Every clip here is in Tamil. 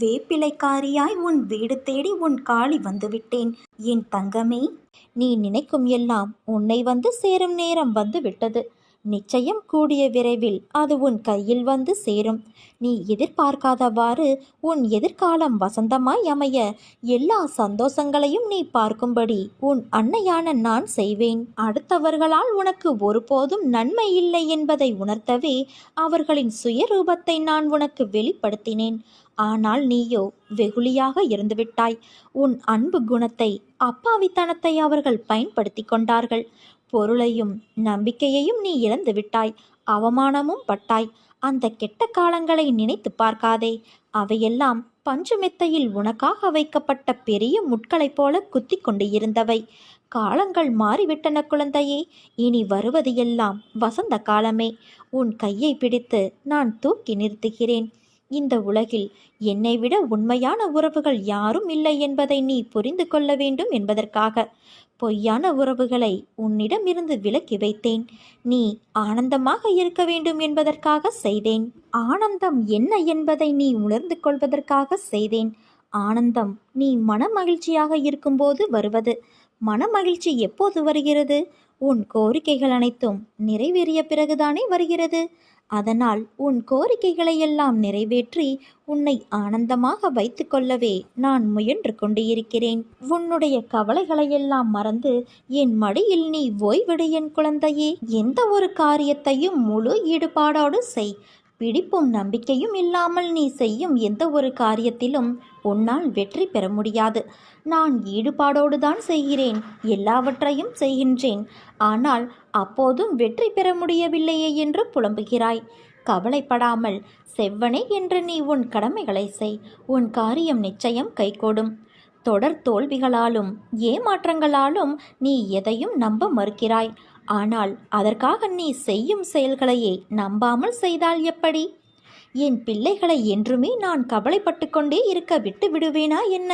வேப்பிலைக்காரியாய் உன் வீடு தேடி உன் காளி வந்துவிட்டேன். என் தங்கமே நீ நினைக்கும் எல்லாம் உன்னை வந்து சேரும் நேரம் வந்து விட்டது நிச்சயம் கூடிய விரைவில் அது உன் கையில் வந்து சேரும். நீ எதிர்பார்க்காதவாறு உன் எதிர்காலம் வசந்தமாய் அமைய எல்லா சந்தோஷங்களையும் நீ பார்க்கும்படி உன் அன்னையான நான் செய்வேன். அடுத்தவர்களால் உனக்கு ஒருபோதும் நன்மை இல்லை என்பதை உணர்த்தவே அவர்களின் சுயரூபத்தை நான் உனக்கு வெளிப்படுத்தினேன். ஆனால் நீயோ வெகுளியாக இருந்துவிட்டாய். உன் அன்பு குணத்தை அப்பாவித்தனத்தை அவர்கள் பயன்படுத்தி கொண்டார்கள். பொருளையும் நம்பிக்கையையும் நீ இழந்து விட்டாய். அவமானமும் பட்டாய். அந்த கெட்ட காலங்களை நினைத்து பார்க்காதே. அவையெல்லாம் பஞ்சுமெத்தையில் உனக்காக வைக்கப்பட்ட பெரிய முட்களைப் போல குத்தி கொண்டு இருந்தவை. காலங்கள் மாறிவிட்டன குழந்தையே. இனி வருவது எல்லாம் வசந்த காலமே. உன் கையை பிடித்து நான் தூக்கி நிறுத்துகிறேன். இந்த உலகில் என்னை விட உண்மையான உறவுகள் யாரும் இல்லை என்பதை நீ புரிந்து கொள்ள வேண்டும் என்பதற்காக. பொய்யான உறவுகளை உன்னிடமிருந்து விலக்கி வைத்தேன். நீ ஆனந்தமாக இருக்க வேண்டும் என்பதற்காக செய்தேன். ஆனந்தம் என்ன என்பதை நீ உணர்ந்து கொள்வதற்காக செய்தேன். ஆனந்தம் நீ மனமகிழ்ச்சியாக இருக்கும்போது வருவது. மனமகிழ்ச்சி எப்போது வருகிறது? உன் கோரிக்கைகள் அனைத்தும் நிறைவேறிய பிறகுதானே வருகிறது. அதனால் உன் கோரிக்கைகளை எல்லாம் நிறைவேற்றி உன்னை ஆனந்தமாக வைத்துக்கொள்ளவே நான் முயன்று கொண்டிருக்கிறேன். உன்னுடைய கவலைகளையெல்லாம் மறந்து என் மடியில் நீ ஓய்விடு என் குழந்தையே. எந்த ஒரு காரியத்தையும் முழு ஈடுபாடோடு செய். பிடிப்பும் நம்பிக்கையும் இல்லாமல் நீ செய்யும் எந்த ஒரு காரியத்திலும் உன்னால் வெற்றி பெற முடியாது. நான் ஈடுபாடோடு தான் செய்கிறேன். எல்லாவற்றையும் செய்கின்றேன். ஆனால் அப்போதும் வெற்றி பெற முடியவில்லையே என்று புலம்புகிறாய். கவலைப்படாமல் செவ்வனே என்று நீ உன் கடமைகளை செய். உன் காரியம் நிச்சயம் கைகூடும். தொடர் தோல்விகளாலும் ஏமாற்றங்களாலும் நீ எதையும் நம்ப மறுக்கிறாய். ஆனால் அதற்காக நீ செய்யும் செயல்களையே நம்பாமல் செய்தால் எப்படி? என் பிள்ளைகளை என்றுமே நான் கவலைப்பட்டு கொண்டே இருக்க விட்டு விடுவேனா என்ன?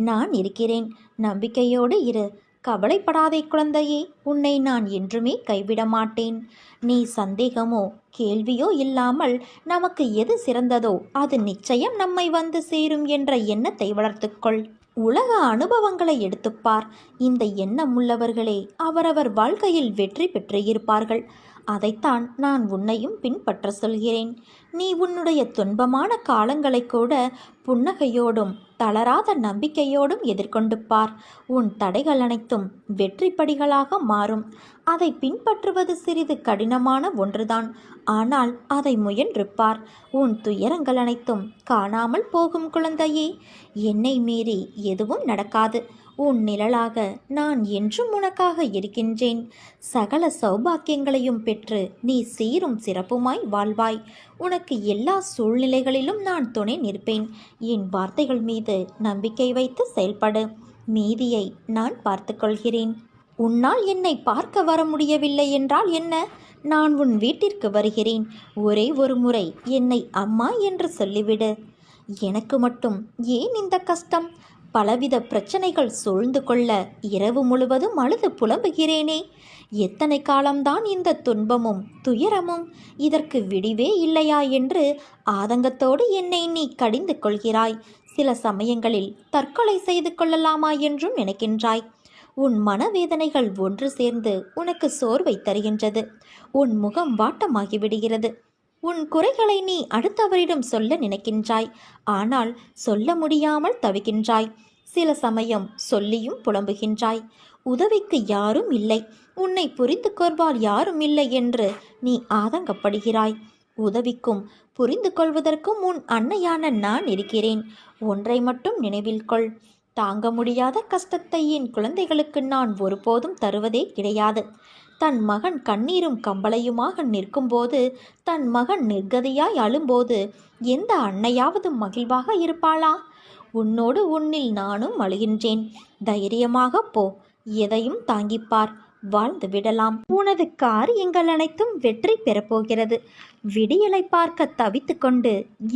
நான் இருக்கிறேன். நம்பிக்கையோடு இரு. கவலைப்படாதே குழந்தையே. உன்னை நான் என்றுமே கைவிட மாட்டேன். நீ சந்தேகமோ கேள்வியோ இல்லாமல் நமக்கு எது சிறந்ததோ அது நிச்சயம் நம்மை வந்து சேரும் என்ற எண்ணத்தை வளர்த்துக்கொள். உலக அனுபவங்களை எடுத்துப்பார் இந்த எண்ணம் உள்ளவர்களே அவரவர் வாழ்க்கையில் வெற்றி பெற்று இருப்பார்கள் அதைத்தான் நான் உன்னையும் பின்பற்ற சொல்கிறேன். நீ உன்னுடைய துன்பமான காலங்களை கூட புன்னகையோடும் தளராத நம்பிக்கையோடும் எதிர்கொண்டு பார். உன் தடைகள் அனைத்தும் வெற்றிப்படிகளாக மாறும். அதை பின்பற்றுவது சிறிது கடினமான ஒன்றுதான். ஆனால் அதை முயன்று பார். உன் துயரங்கள் அனைத்தும் காணாமல் போகும் குழந்தையே. என்னை மீறி எதுவும் நடக்காது. உன் நிழலாக நான் என்றும் உனக்காக இருக்கின்றேன். சகல சௌபாக்கியங்களையும் பெற்று நீ சீரும் சிறப்புமாய் வாழ்வாய். உனக்கு எல்லா சூழ்நிலைகளிலும் நான் துணை நிற்பேன். என் வார்த்தைகள் மீது நம்பிக்கை வைத்து செயல்படு. மீதியை நான் பார்த்துக்கொள்கிறேன். உன்னால் என்னை பார்க்க வர முடியவில்லை என்றால் என்ன? நான் உன் வீட்டிற்கு வருகிறேன். ஒரே ஒரு முறை என்னை அம்மா என்று சொல்லிவிடு. எனக்கு மட்டும் ஏன் இந்த கஷ்டம்? பலவித பிரச்சனைகள் சூழ்ந்து கொள்ள இரவு முழுவதும் அழுது புலம்புகிறேனே. எத்தனை காலம்தான் இந்த துன்பமும் துயரமும் இதற்கு விடிவே இல்லையா என்று ஆதங்கத்தோடு என்னை நீ கடிந்து கொள்கிறாய். சில சமயங்களில் தற்கொலை செய்து கொள்ளலாமா என்றும் நினைக்கின்றாய். உன் மனவேதனைகள் ஒன்று சேர்ந்து உனக்கு சோர்வை தருகின்றது. உன் முகம் வாட்டமாகிவிடுகிறது. உன் குறைகளை நீ அடுத்தவரிடம் சொல்ல நினைக்கின்றாய். ஆனால் சொல்ல முடியாமல் தவிக்கின்றாய். சில சமயம் சொல்லியும் புலம்புகின்றாய். உதவிக்கு யாரும் இல்லை. உன்னை புரிந்து கொள்வார் யாரும் இல்லை என்று நீ ஆதங்கப்படுகிறாய். உதவிக்கும் புரிந்து கொள்வதற்கும் உன் அன்னையான நான் இருக்கிறேன். ஒன்றை மட்டும் நினைவில் கொள். தாங்க முடியாத கஷ்டத்தை என் குழந்தைகளுக்கு நான் ஒருபோதும் தருவதே கிடையாது. தன் மகன் கண்ணீரும் கம்பளையுமாக நிற்கும்போது தன் மகன் நிர்கதியாய் அழும்போது எந்த அன்னையாவது மகிழ்வாக இருப்பாளா? உன்னோடு உன்னில் நானும் அழுகின்றேன். தைரியமாக போ. எதையும் தாங்கிப்பார். வாழ்ந்து விடலாம். உனது காரியங்கள் அனைத்தும் வெற்றி பெறப்போகிறது விடியலை பார்க்க தவித்து கொண்டு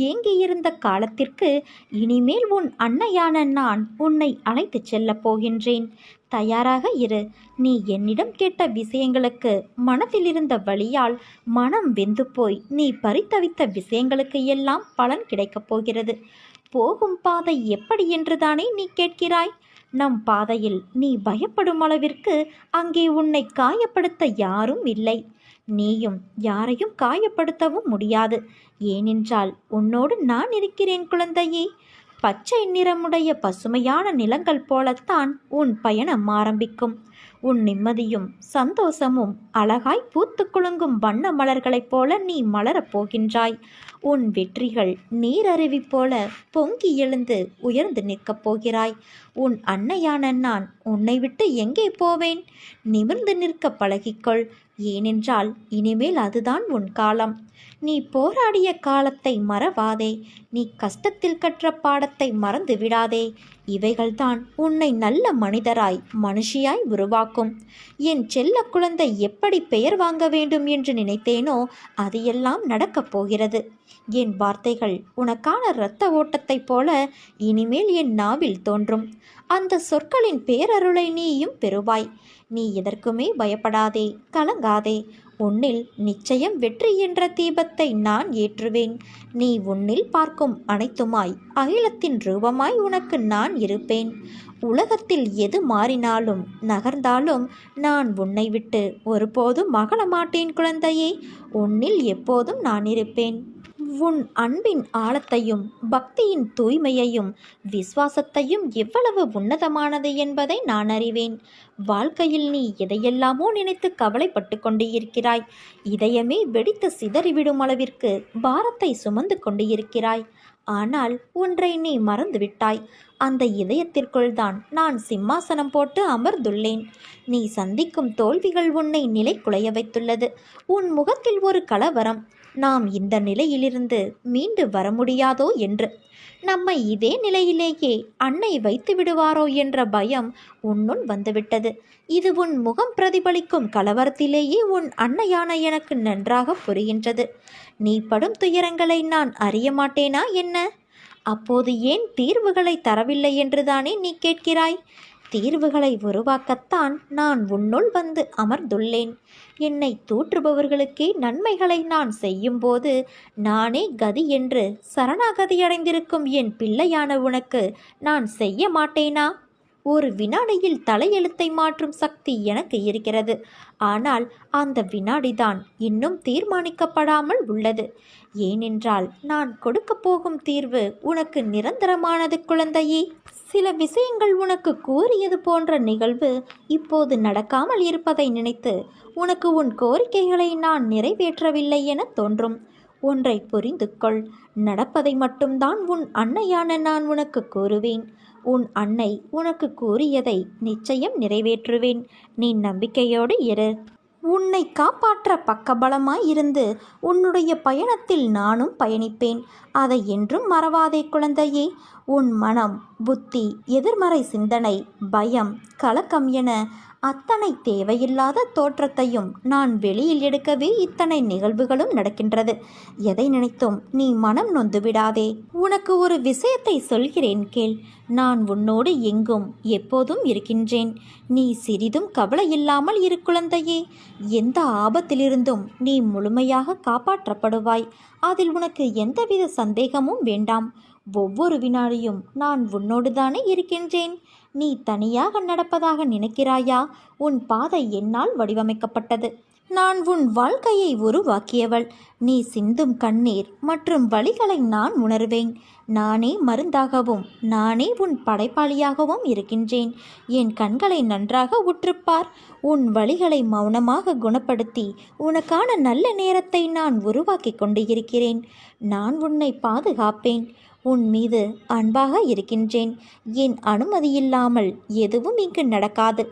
ஏங்கியிருந்த காலத்திற்கு இனிமேல் உன் அன்னையான நான் உன்னை அழைத்து செல்லப் போகின்றேன். தயாராக இரு. நீ என்னிடம் கேட்ட விஷயங்களுக்கு மனதில் இருந்த வழியால் மனம் வெந்து போய் நீ பறித்தவித்த விஷயங்களுக்கு எல்லாம் பலன் கிடைக்கப் போகிறது. போகும் பாதை எப்படி என்றுதானே நீ கேட்கிறாய்? நம் பாதையில் நீ பயப்படும் அளவிற்கு அங்கே உன்னை காயப்படுத்த யாரும் இல்லை. நீயும் யாரையும் காயப்படுத்தவும் முடியாது. ஏனென்றால் உன்னோடு நான் இருக்கிறேன் குழந்தையே. பச்சை நிறமுடைய பசுமையான நிலங்கள் போலத்தான் உன் பயணம் ஆரம்பிக்கும். உன் நிம்மதியும் சந்தோஷமும் அழகாய் பூத்து குலுங்கும் வண்ண மலர்களைப் போல நீ மலரப் போகின்றாய். உன் வெற்றிகள் நீரருவி போல பொங்கி எழுந்து உயர்ந்து நிற்கப் போகிறாய். உன் அன்னையான நான் உன்னை விட்டு எங்கே போவேன்? நிமிர்ந்து நிற்க பழகிக்கொள். ஏனென்றால் இனிமேல் அதுதான் உன் காலம். நீ போராடிய காலத்தை மறவாதே. நீ கஷ்டத்தில் கற்ற பாடத்தை மறந்து விடாதே இவைகள்தான் உன்னை நல்ல மனிதராய் மனுஷியாய் உருவாக்கும். என் செல்ல குழந்தை எப்படி பெயர் வாங்க வேண்டும் என்று நினைத்தேனோ அது எல்லாம் நடக்கப் போகிறது. என் வார்த்தைகள் உனக்கான இரத்த ஓட்டத்தைப் போல இனிமேல் என் நாவில் தோன்றும். அந்த சொற்களின் பேரருளை நீயும் பெறுவாய். நீ எதற்குமே பயப்படாதே கலங்காதே. உன்னில் நிச்சயம் வெற்றி என்ற தீபத்தை நான் ஏற்றுவேன். நீ உன்னில் பார்க்கும் அனைத்துமாய் அகிலத்தின் ரூபமாய் உனக்கு நான் இருப்பேன். உலகத்தில் எது மாறினாலும் நகர்ந்தாலும் நான் உன்னை விட்டு ஒருபோதும் மகள மாட்டேன் குழந்தையே. உன்னில் எப்போதும் நான் இருப்பேன். உன் அன்பின் ஆழத்தையும் பக்தியின் தூய்மையையும் விசுவாசத்தையும் எவ்வளவு உன்னதமானது என்பதை நான் அறிவேன். வாழ்க்கையில் நீ எதையெல்லாமோ நினைத்து கவலைப்பட்டு கொண்டு இருக்கிறாய் இதயமே வெடித்து சிதறிவிடும் அளவிற்கு பாரத்தை சுமந்து கொண்டு இருக்கிறாய் ஆனால் ஒன்றை நீ மறந்துவிட்டாய். அந்த இதயத்திற்குள் தான் நான் சிம்மாசனம் போட்டு அமர்ந்துள்ளேன். நீ சந்திக்கும் தோல்விகள் உன்னை நிலை குலைய வைத்துள்ளது. உன் முகத்தில் ஒரு கலவரம். நாம் இந்த நிலையிலிருந்து மீண்டு வர முடியாதோ என்று. நம்மை இதே நிலையிலேயே அன்னை வைத்து விடுவாரோ என்ற பயம் உன்னுள் வந்துவிட்டது. இது உன் முகம் பிரதிபலிக்கும் கலவரத்திலேயே உன் அன்னையான எனக்கு நன்றாக புரிகின்றது. நீ படும் துயரங்களை நான் அறிய மாட்டேனா என்ன? அப்போது ஏன் தீர்வுகளை தரவில்லை என்றுதானே நீ கேட்கிறாய்? தீர்வுகளை உருவாக்கத்தான் நான் உன்னுள் வந்து அமர்ந்துள்ளேன். என்னை தூற்றுபவர்களுக்கே நன்மைகளை நான் செய்யும்போது நானே கதி என்று சரணாகதியடைந்திருக்கும் என் பிள்ளையான உனக்கு நான் செய்ய மாட்டேனா? ஒரு வினாடியில் தலையெழுத்தை மாற்றும் சக்தி எனக்கு இருக்கிறது. ஆனால் அந்த வினாடிதான் இன்னும் தீர்மானிக்கப்படாமல் உள்ளது. ஏனென்றால் நான் கொடுக்கப் போகும் தீர்வு உனக்கு நிரந்தரமானது குழந்தையே. சில விஷயங்கள் உனக்கு கூறியது போன்ற நிகழ்வு இப்போது நடக்காமல் இருப்பதை நினைத்து உனக்கு உன் கோரிக்கைகளை நான் நிறைவேற்றவில்லை என தோன்றும். ஒன்றை புரிந்து கொள். நடப்பதை மட்டும்தான் உன் அன்னையான நான் உனக்கு கூறுவேன். உன் அன்னை உனக்கு கூறியதை நிச்சயம் நிறைவேற்றுவேன். நீ நம்பிக்கையோடு இரு. உன்னை காப்பாற்ற பக்கபலமாய் இருந்து உன்னுடைய பயணத்தில் நானும் பயணிப்பேன். அதை என்றும் மறவாதே குழந்தையே. உன் மனம் புத்தி எதிர்மறை சிந்தனை பயம் கலக்கம் என அத்தனை தேவையில்லாத தோற்றத்தையும் நான் வெளியில் எடுக்கவே இத்தனை நிகழ்வுகளும் நடக்கின்றது. எதை நினைத்தும் நீ மனம் நொந்து விடாதே. உனக்கு ஒரு விஷயத்தை சொல்கிறேன் கேள். நான் உன்னோடு எங்கும் எப்போதும் இருக்கின்றேன். நீ சிறிதும் கவலை இல்லாமல் இரு குழந்தையே. எந்த ஆபத்திலிருந்தும் நீ முழுமையாக காப்பாற்றப்படுவாய். அதில் உனக்கு எந்தவித சந்தேகமும் வேண்டாம். ஒவ்வொரு வினாடியும் நான் உன்னோடு தானே இருக்கின்றேன். நீ தனியாக நடப்பதாக நினைக்கிறாயா? உன் பாதை என்னால் வடிவமைக்கப்பட்டது. நான் உன் வாழ்க்கையை உருவாக்கியவள். நீ சிந்தும் கண்ணீர் மற்றும் வழிகளை நான் உணர்வேன். நானே மருந்தாகவும் நானே உன் படைப்பாளியாகவும் இருக்கின்றேன். என் கண்களை நன்றாக உற்றுப்பார். உன் வழிகளை மௌனமாக குணப்படுத்தி உனக்கான நல்ல நேரத்தை நான் உருவாக்கி கொண்டு இருக்கிறேன் நான் உன்னை பாதுகாப்பேன். உன் மீது அன்பாக இருக்கின்றேன். என் அனுமதியில்லாமல் எதுவும் இங்கு நடக்காது.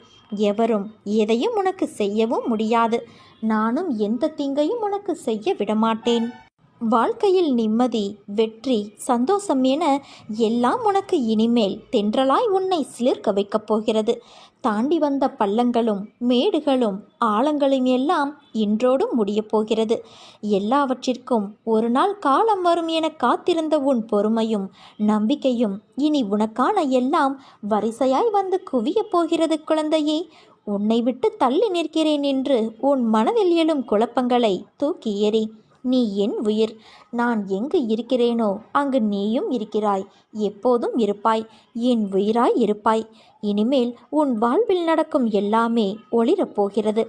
எவரும் எதையும் உனக்கு செய்யவும் முடியாது. நானும் எந்த தீங்கையும் உனக்கு செய்ய விடமாட்டேன். வாழ்க்கையில் நிம்மதி வெற்றி சந்தோஷம் என எல்லாம் உனக்கு இனிமேல் தென்றலாய் உன்னை சிலிர்க்க வைக்கப் போகிறது. தாண்டி வந்த பள்ளங்களும் மேடுகளும் ஆழங்களும் எல்லாம் இன்றோடும் முடியப் போகிறது. எல்லாவற்றிற்கும் ஒரு நாள் காலம் வரும் என காத்திருந்த உன் பொறுமையும் நம்பிக்கையும் இனி உனக்கான எல்லாம் வரிசையாய் வந்து குவியப் போகிறது குழந்தையே. உன்னை விட்டு தள்ளி நிற்கிறேன் என்று உன் மனதில் எழும் குழப்பங்களை தூக்கி எறி நீ என் உயிர். நான் எங்கு இருக்கிறேனோ அங்கு நீயும் இருக்கிறாய். எப்போதும் இருப்பாய். என் உயிராய் இருப்பாய். இனிமேல் உன் வாழ்வில் நடக்கும் எல்லாமே ஒளிரப் போகிறது.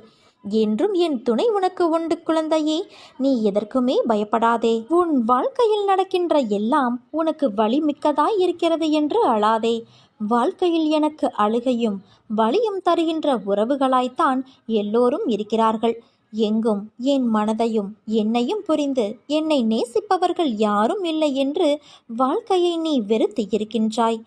என்றும் என் துணை உனக்கு உண்டு குழந்தையே. நீ எதற்குமே பயப்படாதே. உன் வாழ்க்கையில் நடக்கின்ற எல்லாம் உனக்கு வலிமிக்கதாய் இருக்கிறது என்று அழாதே. வாழ்க்கையில் எனக்கு அழுகையும் வலியும் தருகின்ற உறவுகளாய்த்தான் எல்லோரும் இருக்கிறார்கள். எங்கும் என் மனதையும் என்னையும் புரிந்து என்னை நேசிப்பவர்கள் யாரும் இல்லை என்று வாழ்க்கையை நீ வெறுத்து இருக்கின்றாய்.